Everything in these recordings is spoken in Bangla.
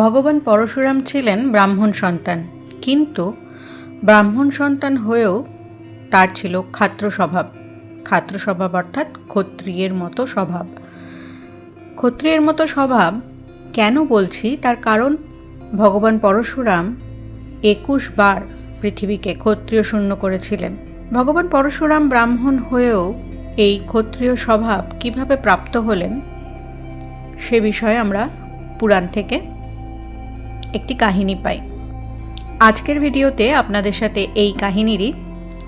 ভগবান পরশুরাম ছিলেন ব্রাহ্মণ সন্তান, কিন্তু ব্রাহ্মণ সন্তান হয়েও তার ছিল ক্ষাত্র স্বভাব। ক্ষাত্র স্বভাব অর্থাৎ ক্ষত্রিয়ের মতো স্বভাব। ক্ষত্রিয়ের মতো স্বভাব কেন বলছি? তার কারণ ভগবান পরশুরাম একুশ বার পৃথিবীকে ক্ষত্রিয় শূন্য করেছিলেন। ভগবান পরশুরাম ব্রাহ্মণ হয়েও এই ক্ষত্রিয় স্বভাব কীভাবে প্রাপ্ত হলেন, সে বিষয়ে আমরা পুরাণ থেকে একটি কাহিনী পাই। আজকের ভিডিওতে আপনাদের সাথে এই কাহিনীরই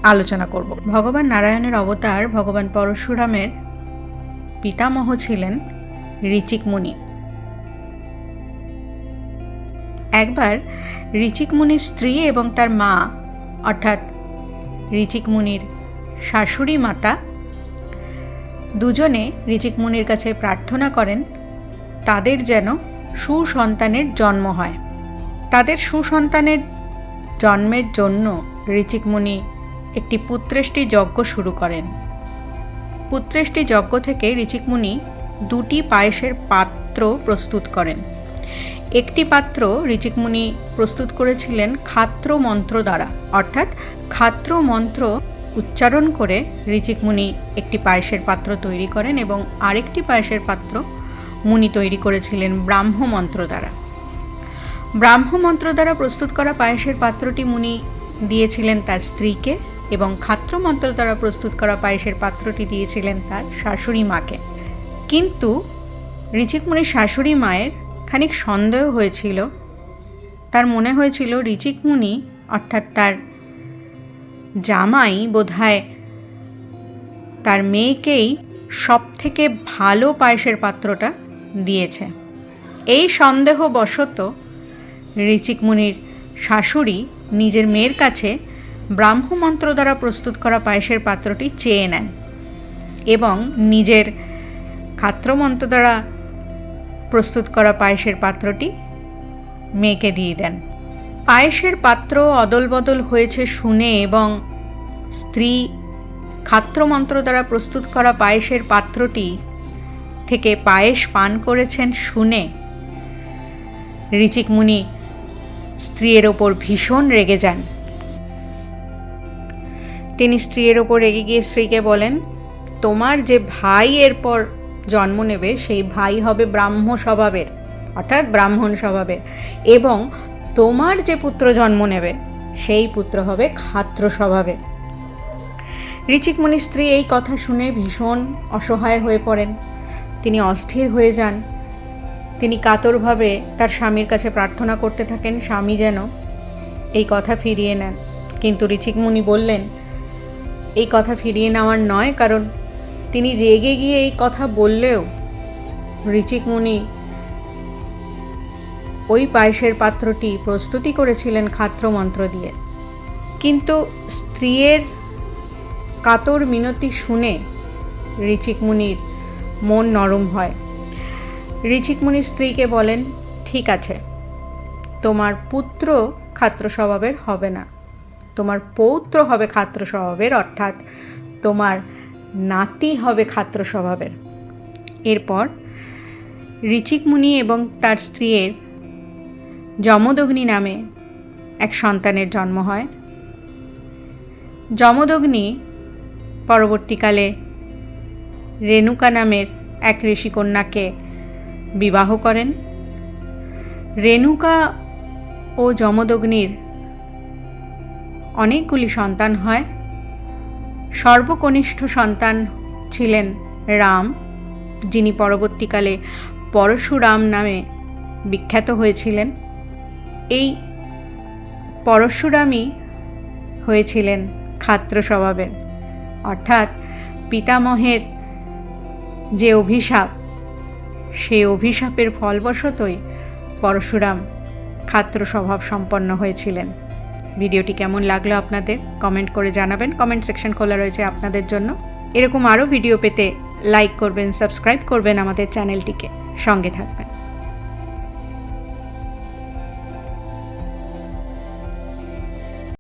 আলোচনা করব। ভগবান নারায়ণের অবতার ভগবান পরশুরামের পিতামহ ছিলেন ঋচিক মুনি। একবার ঋচিক মুনির স্ত্রী এবং তার মা, অর্থাৎ ঋচিক মুনির শাশুড়ি মাতা, দুজনে ঋচিক মুনির কাছে প্রার্থনা করেন, তাদের যেন সুসন্তানের জন্ম হয়। তাদের সুসন্তানের জন্মের জন্য ঋচিক মুনি একটি পুত্রেষ্টি যজ্ঞ শুরু করেন। পুত্রেষ্টি যজ্ঞ থেকে ঋচিক মুনি দুটি পায়েসের পাত্র প্রস্তুত করেন। একটি পাত্র ঋচিক মুনি প্রস্তুত করেছিলেন খাত্র মন্ত্র দ্বারা, অর্থাৎ খাত্র মন্ত্র উচ্চারণ করে ঋচিক মুনি একটি পায়েসের পাত্র তৈরি করেন এবং আরেকটি পায়েসের পাত্র মুনি তৈরি করেছিলেন ব্রাহ্ম মন্ত্র দ্বারা। ব্রাহ্ম মন্ত্র দ্বারা প্রস্তুত করা পায়েসের পাত্রটি মুনি দিয়েছিলেন তার স্ত্রীকে এবং খাত্র মন্ত্র দ্বারা প্রস্তুত করা পায়েসের পাত্রটি দিয়েছিলেন তার শাশুড়ি মাকে। কিন্তু ঋচিক মুনির শাশুড়ি মায়ের খানিক সন্দেহ হয়েছিল। তার মনে হয়েছিল ঋচিক মুনি, অর্থাৎ তার জামাই বোধহয় তার মেয়েকেই সব থেকে ভালো পায়েসের পাত্রটা দিয়েছে। এই সন্দেহবশত ঋচিক মুনির শাশুড়ি নিজের মেয়ের কাছে ব্রাহ্ম মন্ত্র দ্বারা প্রস্তুত করা পায়েসের পাত্রটি চেয়ে নেন এবং নিজের খাত্রমন্ত্র দ্বারা প্রস্তুত করা পায়েসের পাত্রটি মেয়েকে দিয়ে দেন। পায়েসের পাত্র অদল বদল হয়েছে শুনে এবং স্ত্রী খাত্রমন্ত্র দ্বারা প্রস্তুত করা পায়েসের পাত্রটি থেকে পায়েস পান করেছেন শুনে ঋচিক মুনি স্ত্রীর ওপর ভীষণ রেগে যান। তিনি স্ত্রীর ওপর রেগে গিয়ে স্ত্রীকে বলেন, তোমার যে ভাই এরপর জন্ম নেবে, সেই ভাই হবে ব্রাহ্ম স্বভাবের, অর্থাৎ ব্রাহ্মণ স্বভাবের, এবং তোমার যে পুত্র জন্ম নেবে, সেই পুত্র হবে খাত্র স্বভাবের। ঋচিকমণি স্ত্রী এই কথা শুনে ভীষণ অসহায় হয়ে পড়েন। তিনি অস্থির হয়ে যান। তিনি কাতরভাবে তার স্বামীর কাছে প্রার্থনা করতে থাকেন, স্বামী যেন এই কথা ফিরিয়ে নেন। কিন্তু ঋচিক মুনি বললেন, এই কথা ফিরিয়ে নেওয়ার নয়, কারণ তিনি রেগে গিয়ে এই কথা বললেও ঋচিক মুনি ওই পায়েসের পাত্রটি প্রস্তুতি করেছিলেন খাত্র মন্ত্র দিয়ে। কিন্তু স্ত্রীর কাতর মিনতি শুনে ঋচিক মুনির মন নরম হয়। ঋচিক মুনির স্ত্রীকে বলেন, ঠিক আছে, তোমার পুত্র খাত্র স্বভাবের হবে না। তোমার পৌত্র হবে খাত্র স্বভাবের অর্থাৎ তোমার নাতি হবে খাত্র স্বভাবের এরপর ঋচিক মুনি এবং তার স্ত্রীর যমদগ্নি নামে এক সন্তানের জন্ম হয়। যমদগ্নি পরবর্তীকালে রেণুকা নামের এক ঋষিকন্যাকে বিবাহ করেন। রেণুকা ও যমদগ্নির অনেকগুলি সন্তান হয়। সর্বকনিষ্ঠ সন্তান ছিলেন রাম, যিনি পরবর্তীকালে পরশুরাম নামে বিখ্যাত হয়েছিলেন। এই পরশুরামই হয়েছিলেন খাত্র স্বভাবের। অর্থাৎ পিতামহের যে অভিশাপ সেই অভিশাপের ফলবশতই পরশুরাম খাত্র স্বভাব সম্পন্ন হয়েছিলেন। ভিডিওটি কেমন লাগল আপনাদের কমেন্ট করে জানাবেন। কমেন্ট সেকশন খোলা রয়েছে আপনাদের জন্য। এরকম আরও ভিডিও পেতে লাইক করবেন, সাবস্ক্রাইব করবেন আমাদের চ্যানেলটিকে। সঙ্গে থাকবেন।